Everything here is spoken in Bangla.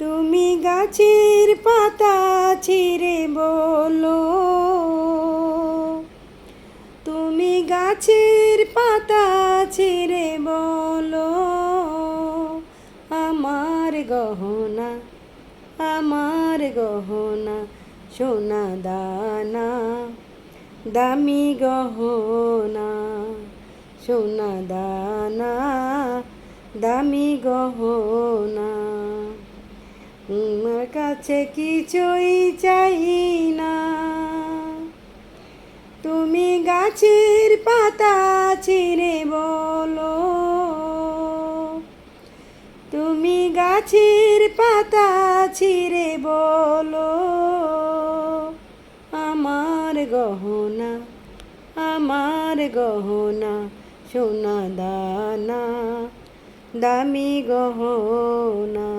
তুমি গাছের পাতা ছিঁড়ে বলো। তুমি গাছের পাতা ছিঁড়ে বলো। আমার গহনা আমার গহনা, সোনা দানা, দামি গহনা, সোনা দানা, দামি গহনা। আমার কাছে কিছুই চাই না। তুমি গাছের পাতা ছিঁড়ে বলো। তুমি গাছের পাতা ছিঁড়ে বলো। আমার গহনা আমার গহনা, সোনা দানা, দামি গহনা।